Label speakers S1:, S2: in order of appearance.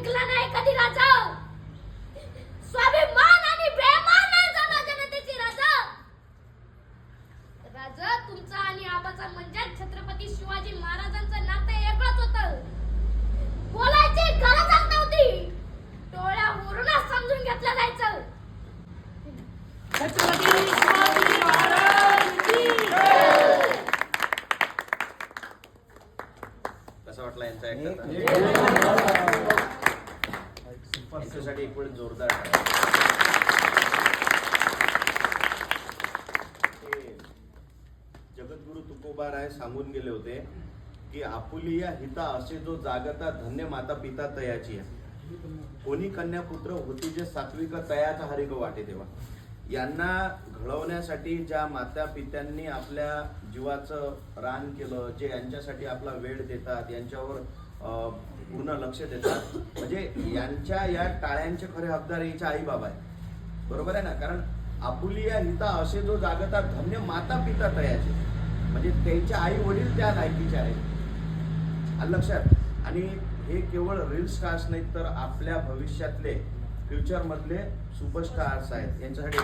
S1: शिकला नाही कधी राजा? स्वाभिमान आणि बेमान नाही झाला जनतेची राजा. राजा तुमचा आणि आबाचा म्हणजे छत्रपती शिवाजी महाराजांचं नातं वेगळंच होतं. बोलायची गरजच नव्हती. डोळ्यावरूनच समजून घेतलं जायचं.
S2: छत्रपती शिवाजी महाराज की जय!
S3: कसा वाटला यांचा ऍक्टर एक वेळ जोरदार जगद्गुरु तुकोबा जगद्गुरु तुकोबाराय सांगून गेले होते की आपुलिया हिता असे जो जागता धन्य माता पिता तयाची आहे. कोणी कन्यापुत्र होती जे सात्विक तयाचा हरिक वाटे तेव्हा यांना घडवण्यासाठी ज्या माता पित्यांनी आपल्या जीवाचं रान केलं जे यांच्यासाठी आपला वेळ देतात यांच्यावर पूर्ण लक्ष देतात. म्हणजे यांच्या या टाळ्यांचे खरे हकदार याच्या आई बाबा आहे बरोबर आहे ना? कारण आपुलिया हिता असे जो जागता धन्य माता पिता तयाचे. म्हणजे त्यांच्या आई वडील त्या लायकीचे आहेत. आलं लक्षात आणि हे केवळ रील स्टार्स नाहीत तर आपल्या भविष्यातले फ्युचरमधले सुपरस्टार्स आहेत. यांच्यासाठी